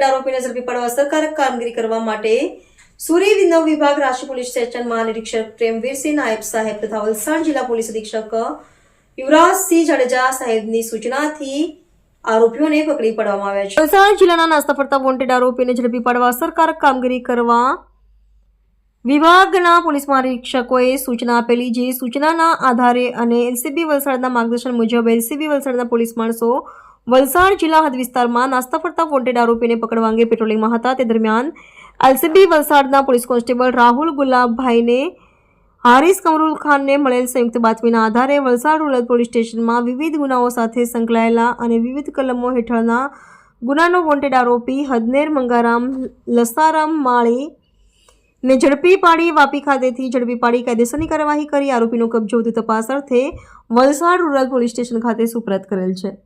અસરકારક કામગીરી કરવા માટે સુરી વિનવ વિભાગ રાષ્ટ્રીય પોલીસ સ્ટેશન મહાનિરીક્ષક પ્રેમવીરસિંહ નાયબ સાહેબ તથા વલસાડ જિલ્લા પોલીસ અધિક્ષક યુવરાજસિંહ જાડેજા સાહેબની સૂચનાથી આરોપીઓને પકડી પાડવામાં આવ્યા છે. વલસાડ જિલ્લાના નાસ્તા ફરતા વોન્ટેડ આરોપીને ઝડપી પાડવા અસરકારક કામગીરી કરવા વિભાગના પોલીસ મહાનિરીક્ષકોએ સૂચના આપેલી જે સૂચનાના આધારે અને એલસીબી વલસાડના માર્ગદર્શન મુજબ એલસીબી વલસાડના પોલીસ માણસો વલસાડ જિલ્લા હદ વિસ્તારમાં નાસ્તા ફરતા વોન્ટેડ આરોપીને પકડવા અંગે પેટ્રોલિંગમાં હતા. તે દરમિયાન એલસીબી વલસાડના પોલીસ કોન્સ્ટેબલ રાહુલ ગુલાબભાઈને હારિસ કમરુલ ખાનને મળેલ સંયુક્ત બાતમીના આધારે વલસાડ રૂરલ પોલીસ સ્ટેશનમાં વિવિધ ગુનાઓ સાથે સંકળાયેલા અને વિવિધ કલમો હેઠળના ગુનાનો વોન્ટેડ આરોપી હદનેર મંગારામ લસારામ માળી ને ઝડપી પાડી વાપી ખાતેથી ઝડપી પાડી કાયદેસરની કાર્યવાહી કરી આરોપીનો કબજો વધુ તપાસ અર્થે વલસાડ રૂરલ પોલીસ સ્ટેશન ખાતે સુપરત કરેલ છે.